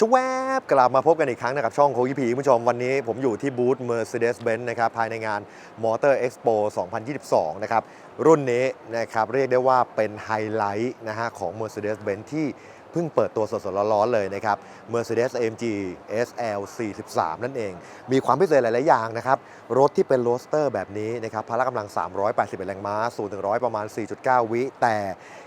ชวบกลับมาพบกันอีกครั้งนะครับช่องโคกิพีคุณผู้ชมวันนี้ผมอยู่ที่บูธ Mercedes-Benz นะครับภายในงาน Motor Expo 2022 นะครับรุ่นนี้นะครับเรียกได้ว่าเป็นไฮไลท์นะฮะของ Mercedes-Benz ที่ เพิ่งเปิดตัวสดๆร้อนๆเลยนะครับ Mercedes AMG SL 43 นั่นเอง มีความพิเศษหลายๆอย่างนะครับ รถที่เป็นโรสเตอร์แบบนี้นะครับพละกำลัง 381 แรงม้า0ูถึงร้อยประมาณ 4.9 วิ แต่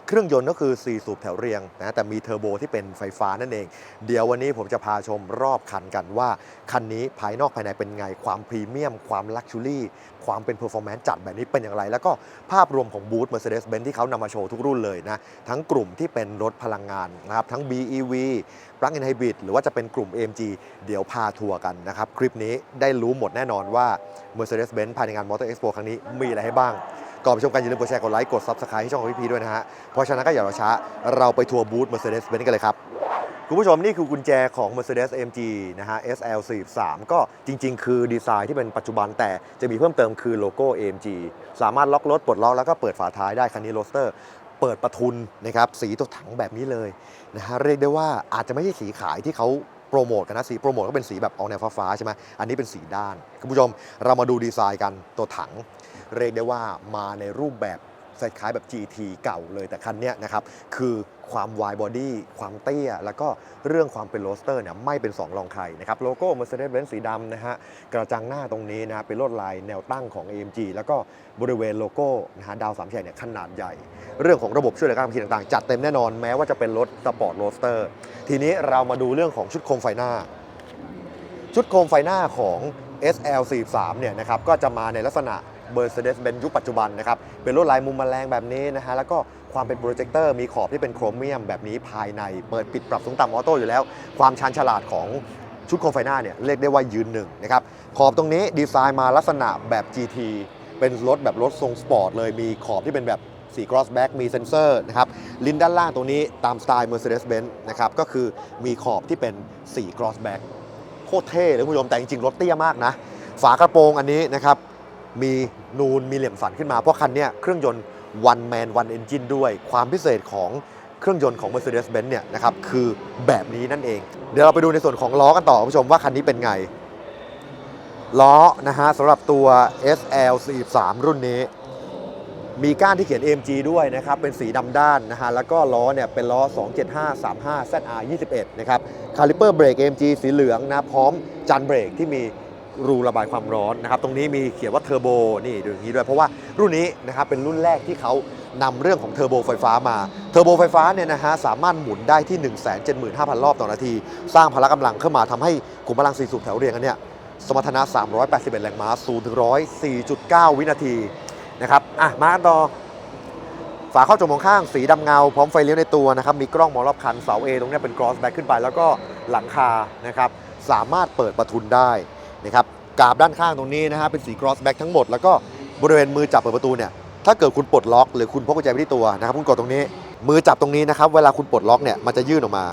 เครื่องยนต์ก็คือ 4 สูบแถวเรียงนะแต่มีเทอร์โบที่เป็นไฟฟ้านั่นเอง เดี๋ยววันนี้ผมจะพาชมรอบคันกันว่า คันนี้ภายนอกภายในเป็นไง ความพรีเมียม ความลักชูรี่ ความเป็นเพอร์ฟอร์แมนซ์จัดแบบนี้เป็นอย่างไร แล้วก็ภาพรวมของบูธ Mercedes-Benz ที่เขานำมาโชว์ทุกรุ่นเลยนะทั้งกลุ่มที่เป็นรถพลังงานนะครับ ทั้ง BEV Plug-in Hybrid หรือว่าจะเป็นกลุ่ม AMG เดี๋ยวพาทัวร์กันนะครับ คลิปนี้ได้รู้หมดแน่นอนว่า Mercedes-Benz ภายในงาน Motor Expo ครั้งนี้มีอะไรให้บ้างก่อนไปชมกันอย่าลืมกดแชร์กดไลค์กด Subscribe ให้ช่องของพี่พีด้วยนะฮะ เพราะฉะนั้นก็อย่ารอช้า เราไปทัวร์บูธ Mercedes-Benz กันเลยครับ คุณผู้ชมนี่คือกุญแจของ Mercedes AMG นะฮะ SL 43ก็จริง ๆ คือดีไซน์ที่เป็นปัจจุบันแต่จะมีเพิ่มเติมคือโลโก้ AMG สามารถล็อกรถปลดล็อกแล้วก็เปิดฝาท้ายได้คันนี้โรสเตอร์ เปิดประทุนนะครับสีตัวถังแบบนี้เลยนะฮะเรียกได้ว่าอาจจะไม่ใช่สีขายที่เขาโปรโมทกันนะสีโปรโมทก็เป็นสีแบบออกแนวฟ้าๆใช่ไหมอันนี้เป็นสีด้าน คุณผู้ชมเรามาดูดีไซน์กันตัวถัง เรียกได้ว่ามาในรูปแบบ คล้ายๆแบบ GT เก่าเลยแต่คันนี้นะครับคือความ wide body ความเตี้ย แล้วก็เรื่องความเป็นโรสเตอร์เนี่ยไม่เป็น 2 รองใครนะครับโลโก้ Mercedes-Benz สีดำนะฮะกระจังหน้าตรงนี้นะฮะเป็นลวดลายแนวตั้งของ AMG แล้วก็บริเวณโลโก้นะฮะดาวสามแฉกเนี่ยขนาดใหญ่ เรื่องของระบบช่วยเหลือการขับขี่ต่างๆ จัดเต็มแน่นอนแม้ว่าจะเป็นรถสปอร์ตโรสเตอร์ทีนี้เรามาดูเรื่องของชุดโคมไฟหน้า ชุดโคมไฟหน้าของ SL 43 เนี่ยนะครับก็จะมาในลักษณะ Mercedes-Benz ยุคปัจจุบันนะครับ เป็นลวดลายมุมแมลงแบบนี้นะฮะ แล้วก็ความเป็นโปรเจคเตอร์มีขอบที่เป็นโครเมียมแบบนี้ภายใน เปิดปิดปรับสูงต่ำออโต้อยู่แล้ว ความชาญฉลาดของชุดโคมไฟหน้าเนี่ยเรียกได้ว่ายืนหนึ่งนะครับ ขอบตรงนี้ดีไซน์มาลักษณะแบบ GT เป็นรถแบบรถทรงสปอร์ตเลย มีขอบที่เป็นแบบสี crossback มีเซนเซอร์นะครับ ลิ้นด้านล่างตรงนี้ตามสไตล์ Mercedes-Benz นะครับ ก็คือมีขอบที่เป็นสี crossback โคตรเท่เลยคุณผู้ชม แต่จริงๆ รถเตี้ยมากนะ ฝากระโปรงอันนี้นะครับ มีนูนมีเหลี่ยมสันขึ้นมา เพราะคันนี้เครื่องยนต์ one man one engine ด้วย ความพิเศษของเครื่องยนต์ของ Mercedes-Benz เนี่ยนะครับคือแบบนี้นั่นเอง เดี๋ยวเราไปดูในส่วนของล้อกันต่อคุณผู้ชมว่าคันนี้เป็นไง ล้อนะฮะสำหรับตัว SL 43รุ่นนี้ มีก้านที่เขียน AMG ด้วยนะครับ เป็นสีดำด้านนะฮะแล้วก็ล้อเนี่ยเป็นล้อ 275 35 ZR 21 นะครับคาลิเปอร์เบรก AMG สีเหลืองนะพร้อมจันเบรกที่มี รูระบายความร้อนนะครับ ตรงนี้มีเขียนว่าเทอร์โบนี่ดูอย่างนี้ด้วย เพราะว่ารุ่นนี้นะครับเป็นรุ่นแรกที่เขานำเรื่องของเทอร์โบไฟฟ้ามาเทอร์โบไฟฟ้าเนี่ยนะฮะสามารถหมุนได้ที่ 175,000 รอบต่อนาที สร้างพละกำลังเข้ามาทำให้ขุมพลังสี่สูบแถวเรียงกันเนี่ยสมรรถนะ 381 แรงม้า0ถึง104.9 วินาทีนะครับอะมาต่อฝาเข้าจมองข้างสีดำเงา พร้อมไฟเลี้ยวในตัวนะครับ มีกล้องมองรอบคันเสา A ตรงเนี้ยเป็น cross back ขึ้นไป แล้วก็หลังคานะครับ สามารถเปิดประทุนได้ นะครับกาบด้านข้างตรงนี้นะฮะเป็นสี cross back ทั้งหมด แล้วก็บริเวณมือจับเปิดประตูเนี่ยถ้าเกิดคุณปลดล็อกหรือคุณพกกุญแจไว้ที่ตัวนะครับคุณกดตรงนี้มือจับตรงนี้นะครับเวลาคุณปลดล็อกเนี่ยมันจะยื่นออกมา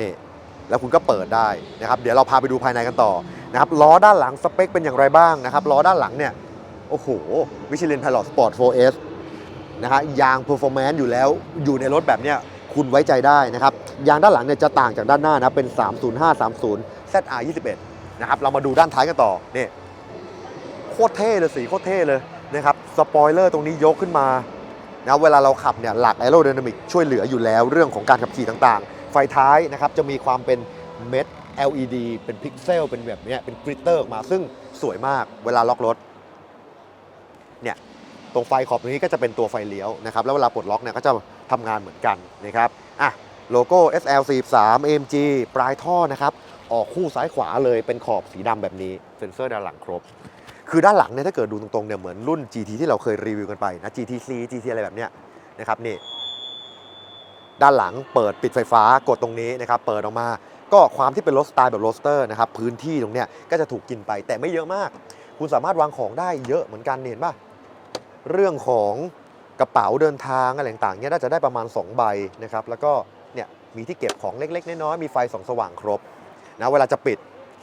นี่แล้วคุณก็เปิดได้นะครับเดี๋ยวเราพาไปดูภายในกันต่อนะครับล้อด้านหลังสเปคเป็นอย่างไรบ้างนะครับล้อด้านหลังเนี่ยโอ้โหวิชิลินพ i ลอตสปอร์ต 4S นะฮะยาง performance อยู่แล้วอยู่ในรถแบบเนี้ยคุณไว้ใจได้นะครับยางด้านหลังเนี่ยจะต่างจากด้านหน้านะเป็น 30530 ZR 21 นะครับเรามาดูด้านท้ายกันต่อนี่โคตรเท่เลยสีโคตรเท่เลยนะครับสปอยเลอร์ตรงนี้ยกขึ้นมานะเวลาเราขับเนี่ยหลัก a e r o d y n a m i c ช่วยเหลืออยู่แล้วเรื่องของการขับขี่ต่างๆ ไฟท้ายนะครับจะมีความเป็นเม็ด LED เป็นพิกเซลเป็นแบบเนี้ยเป็นกริตเตอร์ออกมาซึ่งสวยมากเวลาล็อกรถเนี่ยตรงไฟขอบตรงนี้ก็จะเป็นตัวไฟเลี้ยวนะครับแล้วเวลาปลดล็อกเนี่ยก็จะทำงานเหมือนกันนะครับอะโลโก้ SL 43 AMG ปลายท่อนะครับ ออกคู่ซ้ายขวาเลยเป็นขอบสีดำแบบนี้เซ็นเซอร์ด้านหลังครบ คือด้านหลังเนี่ยถ้าเกิดดูตรงๆเนี่ยเหมือนรุ่น GT ที่เราเคยรีวิวกันไปนะ GTC GT อะไรแบบเนี้ยนะครับนี่ด้านหลังเปิดปิดไฟฟ้ากดตรงนี้นะครับเปิดออกมาก็ความที่เป็นรถสไตล์แบบโรสเตอร์นะครับพื้นที่ตรงเนี้ยก็จะถูกกินไปแต่ไม่เยอะมาก คุณสามารถวางของได้เยอะเหมือนกันเนี่ยเห็นป่ะเรื่องของกระเป๋าเดินทางอะไรต่างๆเนี่ยน่าจะได้ประมาณ 2 ใบนะครับแล้วก็เนี่ยมีที่เก็บของเล็ก ๆ น้อยๆมีไฟส่องสว่างครบ นะเวลาจะปิด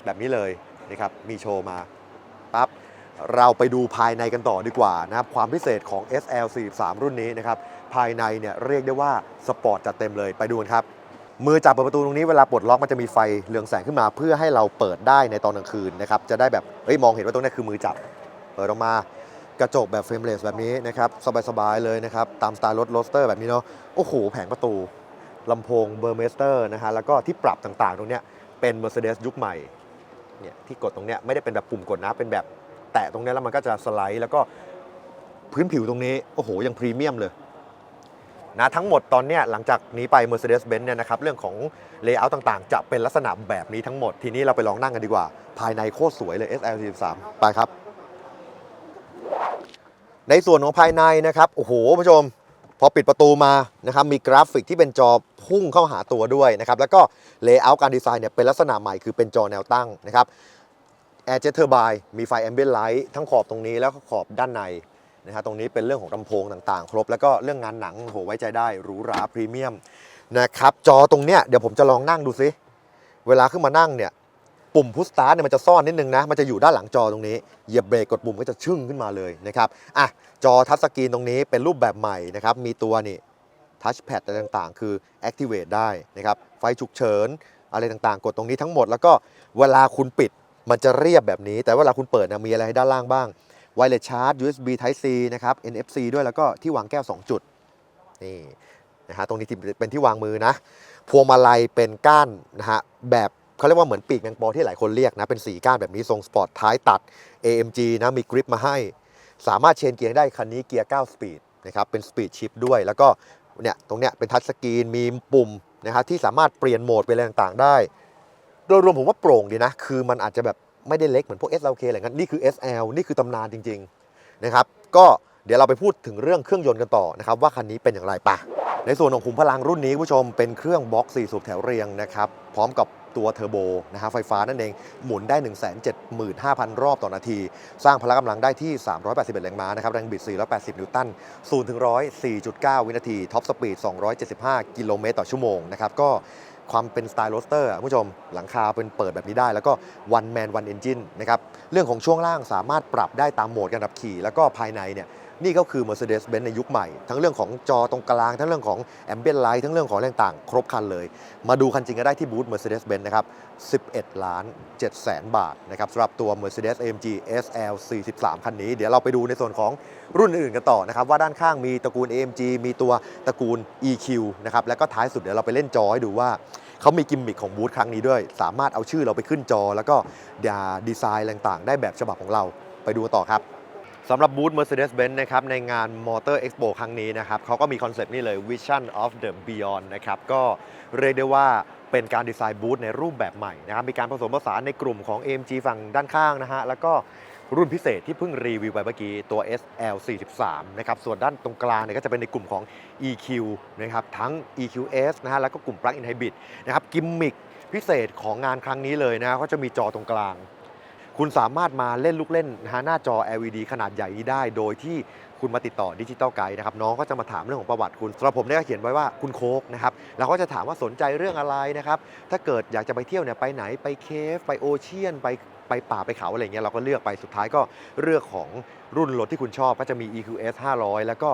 แบบนี้เลยนะครับมีโชว์มาปั๊บเราไปดูภายในกันต่อดีกว่านะครับความพิเศษของ SL 43รุ่นนี้นะครับภายในเนี่ยเรียกได้ว่าสปอร์ตจัดเต็มเลยไปดูกันครับมือจับเปิดประตูตรงนี้เวลาปลดล็อกมันจะมีไฟเรืองแสงขึ้นมา เพื่อให้เราเปิดได้ในตอนกลางคืนนะครับจะได้แบบเฮ้ยมองเห็นว่าตรงนี้คือมือจับเปิดออกมากระจกแบบเฟรมเลสแบบนี้นะครับสบายๆเลยนะครับตามสไตล์รถโรสเตอร์แบบนี้เนาะโอ้โหแผงประตูลำโพงเบอร์เมสเตอร์นะฮะแล้วก็ที่ปรับต่างๆ ตรงเนี้ย เป็น Mercedes ยุคใหม่เนี่ยที่กดตรงเนี้ยไม่ได้เป็นแบบปุ่มกดนะเป็นแบบแตะตรงเนี้ยแล้วมันก็จะสไลด์แล้วก็พื้นผิวตรงนี้ โอ้โห ยังพรีเมียมเลยนะทั้งหมดตอนเนี้ยหลังจากนี้ไป Mercedes-Benz เนี่ยนะครับเรื่องของเลเยอร์ต่างๆ จะเป็นลักษณะแบบนี้ทั้งหมด ทีนี้เราไปลองนั่งกันดีกว่า ภายในโคตรสวยเลย SL43 ไปครับ ในส่วนของภายในนะครับ โอ้โหผู้ชม พอปิดประตูมานะครับมีกราฟิกที่เป็นจอพุ่งเข้าหาตัวด้วยนะครับแล้วก็เลเยอร์การดีไซน์เนี่ยเป็นลักษณะใหม่คือเป็นจอแนวตั้งนะครับ Air Jet Turbine มีไฟ Ambient Light ทั้งขอบตรงนี้แล้วก็ขอบด้านในนะฮะตรงนี้เป็นเรื่องของลำโพงต่างๆ ครบ แล้วก็เรื่องงานหนังโหไว้ใจได้หรูหราพรีเมียมนะครับจอตรงเนี้ยเดี๋ยวผมจะลองนั่งดูซิเวลาขึ้นมานั่งเนี่ย ปุ่มพุชสตาร์ทเนี่ยมันจะซ่อนนิดนึงนะ มันจะอยู่ด้านหลังจอตรงนี้ เหยียบเบรกกดปุ่มก็จะชึ่งขึ้นมาเลยนะครับ อะ จอทัชสกรีนตรงนี้เป็นรูปแบบใหม่นะครับ มีตัวนี่ทัชแพดอะไรต่างๆ คือ activate ได้นะครับ ไฟฉุกเฉินอะไรต่างๆ กดตรงนี้ทั้งหมด แล้วก็เวลาคุณปิดมันจะเรียบแบบนี้ แต่เวลาคุณเปิดนะมีอะไรให้ด้านล่างบ้างไวเลสชาร์จ USB Type C นะครับ NFC ด้วย แล้วก็ที่วางแก้ว 2 จุด นี่นะฮะ ตรงนี้เป็นที่วางมือนะ พวงมาลัยเป็นก้านนะฮะ แบบ เขาเรียกว่าเหมือนปีกแมงปอที่หลายคนเรียกนะ เป็นสีก้านแบบนี้ทรงสปอร์ตท้ายตัด AMG นะมีกริปมาให้ สามารถเชนเกียร์ได้คันนี้เกียร์ 9 สปีดนะครับเป็นสปีดชิปด้วย แล้วก็เนี่ยตรงเนี้ยเป็นทัชสกรีนมีปุ่มนะฮะที่สามารถเปลี่ยนโหมดเป็นอะไรต่างๆ ได้ โดยรวมผมว่าโปร่งดีนะ คือมันอาจจะแบบไม่ได้เล็กเหมือนพวก SLK อะไรเงี้ยนี่คือ SL นี่คือตำนานจริงๆนะครับก็เดี๋ยวเราไปพูดถึงเรื่องเครื่องยนต์กันต่อนะครับว่าคันนี้เป็นอย่างไรปะในส่วนของขุมพลังรุ่นนี้ผู้ชมเป็นเครื่องบล็อก4สูบแถวเรียงนะครับพร้อมกับ ตัวเทอร์โบนะฮะไฟฟ้านั่นเอง หมุนได้ 175,000 รอบต่อนาที สร้างพละกำลังได้ที่ 381 แรงม้านะครับ แรงบิด 480 นิวตัน0ถึง100 4.9 วินาที ท็อปสปีด 275 กิโลเมตรต่อชั่วโมงนะครับ ก็ความเป็นสไตล์โรสเตอร์คุณผู้ชมหลังคาเป็นเปิดแบบนี้ได้ แล้วก็ one man one engine นะครับ เรื่องของช่วงล่างสามารถปรับได้ตามโหมดการขับขี่ แล้วก็ภายในเนี่ย นี่ก็คือ Mercedes-Benz ในยุคใหม่ ทั้งเรื่องของจอตรงกลาง ทั้งเรื่องของ Ambient Light ทั้งเรื่องของอะไรต่างๆ ครบคันเลย มาดูคันจริงก็ได้ที่บูธ Mercedes-Benz นะครับ 11 ล้าน7แสนบาทนะครับสำหรับตัว Mercedes AMG SL 43 คันนี้ เดี๋ยวเราไปดูในส่วนของรุ่นอื่นกันต่อนะครับ ว่าด้านข้างมีตระกูล AMG มีตัวตระกูล EQ นะครับแล้วก็ท้ายสุดเดี๋ยวเราไปเล่นจอให้ดูว่าเขามีกิมมิคของบูธครั้งนี้ด้วย สามารถเอาชื่อเราไปขึ้นจอ แล้วก็ดีไซน์ต่างๆ ได้แบบฉบับของเราไปดูต่อครับ สำหรับบูธ Mercedes-Benz นะครับในงาน Motor Expo ครั้งนี้นะครับเขาก็มีคอนเซปต์นี่เลย Vision of the Beyond นะครับก็เรียกได้ว่าเป็นการดีไซน์บูธในรูปแบบใหม่นะครับมีการผสมผสานในกลุ่มของ AMG ฝั่งด้านข้างนะฮะแล้วก็รุ่นพิเศษที่เพิ่งรีวิวไปเมื่อกี้ตัว SL43 นะครับส่วนด้านตรงกลางเนี่ยก็จะเป็นในกลุ่มของ EQ นะครับทั้ง EQS นะฮะแล้วก็กลุ่ม Plug-in Hybrid นะครับกิมมิคพิเศษของงานครั้งนี้เลยนะเขาจะมีจอตรงกลาง คุณสามารถมาเล่นลูกเล่นนะฮะหน้าจอ LED ขนาดใหญ่นี้ได้ โดยที่คุณมาติดต่อดิจิตอลไกด์นะครับน้องก็จะมาถามเรื่องของประวัติคุณสำหรับผมเนี่ยก็เขียนไว้ว่าคุณโคกนะครับแล้วก็จะถามว่าสนใจเรื่องอะไรนะครับถ้าเกิดอยากจะไปเที่ยวเนี่ยไปไหนไปเคฟไปโอเชียนไปไปป่าไปเขาอะไรเงี้ยเราก็เลือกไปสุดท้ายก็เลือกของรุ่นรถที่คุณชอบก็จะมี EQS 500 แล้วก็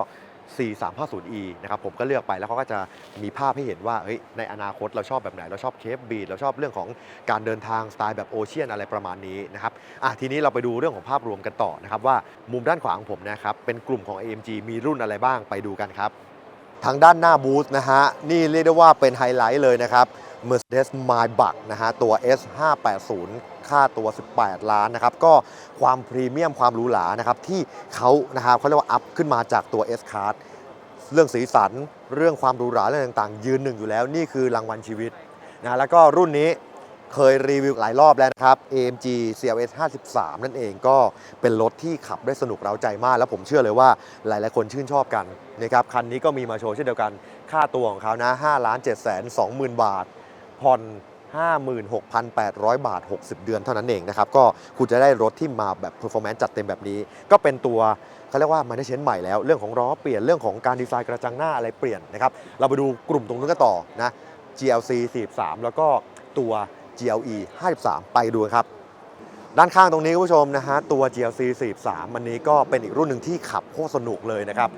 4350e นะครับผมก็เลือกไปแล้วเขาก็จะมีภาพให้เห็นว่าเฮ้ยในอนาคตเราชอบแบบไหน เราชอบเคฟบีดเราชอบเรื่องของการเดินทางสไตล์แบบโอเชียนอะไรประมาณนี้นะครับอะทีนี้เราไปดูเรื่องของภาพรวมกันต่อนะครับว่ามุมด้านขวาของผมนะครับเป็นกลุ่มของ AMG มีรุ่นอะไรบ้างไปดูกันครับทางด้านหน้าบูธนะฮะนี่เรียกได้ว่าเป็นไฮไลท์เลยนะครับ Mercedes Maybach นะฮะตัว S580 ค่าตัว 18 ล้านนะครับก็ความพรีเมียมความหรูหรานะครับที่เขานะครับเขาเรียกว่าอัพขึ้นมาจากตัว S Card เรื่องสีสันเรื่องความหรูหราเรื่องต่างๆ ยืนหนึ่งอยู่แล้วนี่คือรางวัลชีวิตนะแล้วก็รุ่นนี้เคยรีวิวหลายรอบแล้วนะครับ AMG CLS 53 นั่นเองก็เป็นรถที่ขับได้สนุกเร้าใจมาก แล้วผมเชื่อเลยว่าหลายๆคนชื่นชอบกันนะครับคันนี้ก็มีมาโชว์เช่นเดียวกัน ค่าตัวของเขานะ5ล้าน7 2 0 0 0 0 บาท ผ่อน 56,800 บาท 60 เดือนเท่านั้นเองนะครับ ก็คุณจะได้รถที่มาแบบ performance จัดเต็มแบบนี้ ก็เป็นตัวเขาเรียกว่ามันได้เชนใหม่แล้ว เรื่องของล้อเปลี่ยน เรื่องของการดีไซน์กระจังหน้าอะไรเปลี่ยนนะครับ เราไปดูกลุ่มตรงนู้นกันต่อนะ GLC 43 แล้วก็ตัว GLE 53 ไปดูครับด้านข้างตรงนี้คุณผู้ชมนะฮะตัว GLC 43มันนี้ก็เป็นอีกรุ่นหนึ่งที่ขับโคตรสนุกเลยนะครับ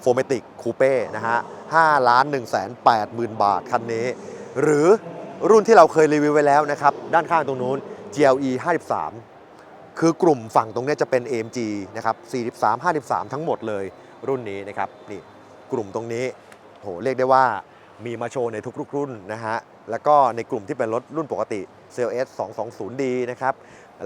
โฟเมติกคูเป้นะฮะ5ล้าน1 8 0 0 0 0บาทคันนี้ หรือ รุ่นที่เราเคยรีวิวไว้แล้วนะครับ ด้านข้างตรงนู้น GLE 53 คือกลุ่มฝั่งตรงนี้จะเป็น AMG นะครับ 43 53 ทั้งหมดเลยรุ่นนี้นะครับนี่กลุ่มตรงนี้โหเรียกได้ว่ามีมาโชว์ในทุกๆรุ่นนะฮะ แล้วก็ในกลุ่มที่เป็นรถรุ่นปกติ CLS 220D นะครับ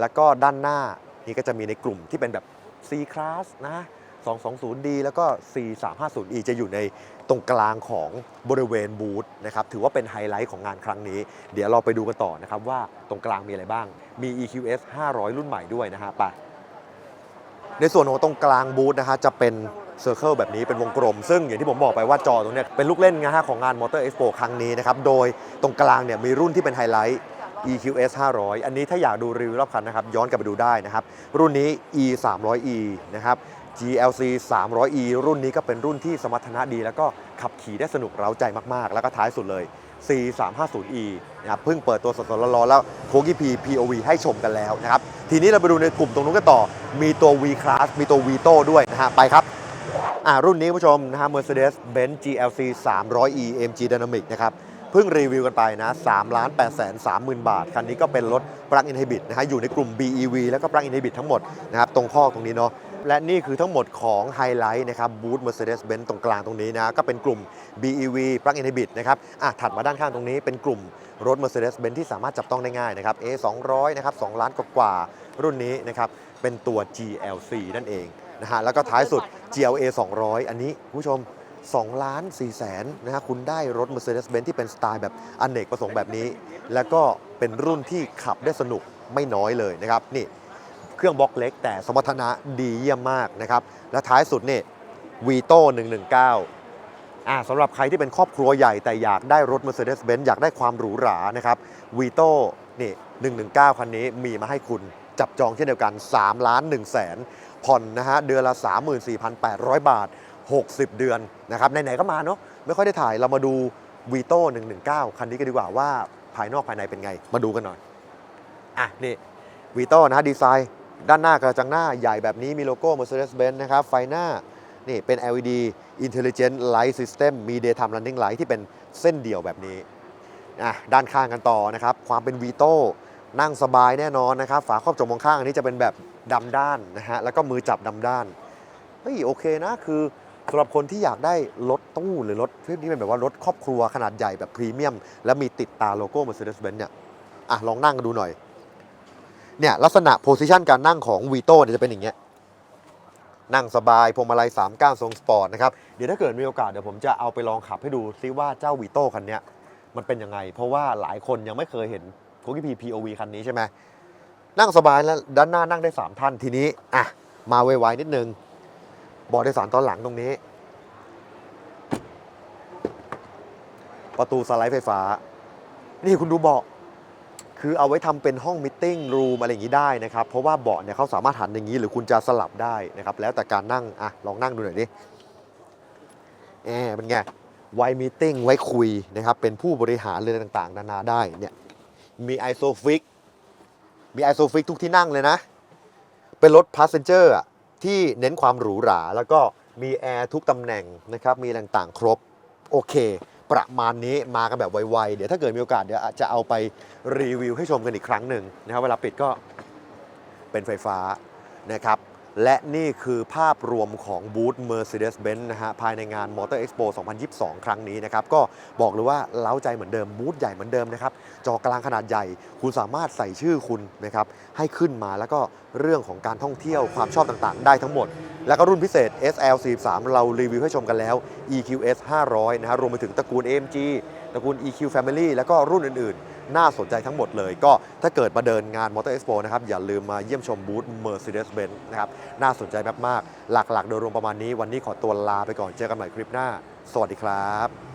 แล้วก็ด้านหน้านี่ก็จะมีในกลุ่มที่เป็นแบบ C Class นะ 220D แล้วก็ C350E จะอยู่ในตรงกลางของบริเวณบูธนะครับถือว่าเป็นไฮไลท์ของงานครั้งนี้ เดี๋ยวเราไปดูกันต่อนะครับว่าตรงกลางมีอะไรบ้าง มี EQS 500 รุ่นใหม่ด้วยนะฮะไปในส่วนของตรงกลางบูธนะฮะจะเป็นเซอร์เคิลแบบนี้เป็นวงกลม ซึ่งอย่างที่ผมบอกไปว่าจอตรงนี้เป็นลูกเล่นนะฮะของงาน Motor Expo ครั้งนี้นะครับ โดยตรงกลางเนี่ยมีรุ่นที่เป็นไฮไลท์ EQS 500 อันนี้ถ้าอยากดูรีวิวรอบคันนะครับ ย้อนกลับไปดูได้นะครับ รุ่นนี้ E 300E นะครับ GLC 300E รุ่นนี้ก็เป็นรุ่นที่สมรรถนะดี แล้วก็ขับขี่ได้สนุกเร้าใจมากๆ แล้วก็ท้ายสุดเลย C 350E นะครับเพิ่งเปิดตัวสดๆร้อนๆแล้วโคกิพี POV ให้ชมกันแล้วนะครับ ทีนี้เราไปดูในกลุ่มตรงนู้นกันต่อ มีตัว V Class มีตัว Vito ด้วยนะฮะ ไปครับอ่ารุ่นนี้ผู้ชมนะฮะ Mercedes-Benz GLC 300E AMG Dynamic นะครับเพิ่งรีวิวกันไปนะ3ล้าน8แสน30,000บาท คันนี้ก็เป็นรถ Plug-in Hybrid นะฮะอยู่ในกลุ่ม BEV แล้วก็ Plug-in Hybrid ทั้งหมดนะครับตรงข้อตรงนี้เนาะ และนี่คือทั้งหมดของไฮไลท์นะครับบูธ Mercedes-Benz ตรงกลางตรงนี้นะ ก็เป็นกลุ่ม BEV Plug-in Hybrid นะครับอะถัดมาด้านข้างตรงนี้เป็นกลุ่มรถ Mercedes-Benz ที่สามารถจับต้องได้ง่ายนะครับ A 200นะครับ2ล้านกว่าๆรุ่นนี้นะครับเป็นตัว GLC นั่นเองนะฮะแล้วก็ท้ายสุด GLA 200 อันนี้คุณผู้ชม2ล้าน4แสนนะฮะคุณได้รถ Mercedes-Benz ที่เป็นสไตล์แบบอนเนกประสงค์แบบนี้ แล้วก็เป็นรุ่นที่ขับได้สนุกไม่น้อยเลยนะครับนี่ เครื่องบล็อกเล็ก แต่สมรรถนะดีเยี่ยมมากนะครับ และท้ายสุดนี่ Vito 119อ่าสำหรับใครที่เป็นครอบครัวใหญ่แต่อยากได้รถ Mercedes-Benz อยากได้ความหรูหรานะครับ Vito นี่119 คันนี้มีมาให้คุณจับจองเช่นเดียวกัน3ล้าน1แสนผ่อนนะฮะเดือนละ 34,800 บาท 60 เดือนนะครับไหนๆก็มาเนาะไม่ค่อยได้ถ่ายเรามาดู Vito 119 คันนี้กันดีกว่าว่าภายนอกภายในเป็นไง มาดูกันหน่อย อะ นี่ Vito นะฮะดีไซน์ ด้านหน้ากระจังหน้าใหญ่แบบนี้มีโลโก้ Mercedes-Benz นะครับ ไฟหน้านี่เป็น LED Intelligent Light System มี Daytime Running Light ที่เป็นเส้นเดี่ยวแบบนี้อะด้านข้างกันต่อนะครับ ความเป็น Vito นั่งสบายแน่นอนนะครับ ฝาครอบจมมองข้างอันนี้จะเป็นแบบดำด้านนะฮะแล้วก็มือจับดำด้านเฮ้ยโอเคนะคือสำหรับคนที่อยากได้รถตู้หรือรถที่เป็นแบบว่ารถครอบครัวขนาดใหญ่แบบพรีเมียม แล้วมีติดตาโลโก้ Mercedes-Benz เนี่ยอะลองนั่งกันดูหน่อย เนี่ยลักษณะโพซิชันการนั่งของ Vito เนี่ยจะเป็นอย่างเงี้ยนั่งสบายพวงมาลัย3ก้านทรงสปอร์ตนะครับเดี๋ยวถ้าเกิดมีโอกาสเดี๋ยวผมจะเอาไปลองขับให้ดูซิว่าเจ้า Vito คันนี้มันเป็นยังไง เพราะว่าหลายคนยังไม่เคยเห็นโคกิพี POV คันนี้ใช่ไหมนั่งสบายแล้วด้านหน้านั่งได้ 3 ท่านทีนี้อะมาไวๆนิดนึงเบาะโดยสารตอนหลังตรงนี้ ประตูสไลด์ไฟฟ้า นี่คุณดูเบาะ คือเอาไว้ทำเป็นห้องมิทติ้งรูมอะไรอย่างนี้ได้นะครับ เพราะว่าเบาะเนี่ยเขาสามารถหันอย่างนี้ หรือคุณจะสลับได้นะครับ แล้วแต่การนั่ง อะ ลองนั่งดูหน่อยดิแอบเป็นไง ไว้มิทติ้งไว้คุยนะครับ เป็นผู้บริหารเรื่องต่างๆ นานาได้เนี่ย มีไอโซฟิก มีไอโซฟิกทุกที่นั่งเลยนะ เป็นรถพาสเซนเจอร์ที่เน้นความหรูหรา แล้วก็มีแอร์ทุกตำแหน่งนะครับ มีต่างๆ ครบ โอเค ประมาณนี้มากันแบบไวๆ เดี๋ยวถ้าเกิดมีโอกาสเดี๋ยวอาจจะเอาไปรีวิวให้ชมกันอีกครั้งหนึ่งนะครับเวลาปิดก็เป็นไฟฟ้านะครับ และนี่คือภาพรวมของบูธ Mercedes-Benz นะฮะภายในงาน Motor Expo 2022 ครั้งนี้นะครับ ก็บอกเลยว่าเล้าใจเหมือนเดิมบูธใหญ่เหมือนเดิมนะครับ จอกลางขนาดใหญ่ คุณสามารถใส่ชื่อคุณนะครับให้ขึ้นมาแล้วก็เรื่องของการท่องเที่ยวความชอบต่างๆ ได้ทั้งหมด แล้วก็รุ่นพิเศษ SL 43 เรารีวิวให้ชมกันแล้ว EQS 500 นะฮะรวมไปถึงตระกูล AMG ตระกูล EQ Family แล้วก็รุ่นอื่นๆ น่าสนใจทั้งหมดเลย ก็ถ้าเกิดมาเดินงานมอเตอร์เอ็กซ์โปนะครับ อย่าลืมมาเยี่ยมชมบูธ Mercedes-Benz นะครับ น่าสนใจมากๆ หลักๆ โดยรวมประมาณนี้วันนี้ขอตัวลาไปก่อนเจอกันใหม่คลิปหน้า สวัสดีครับ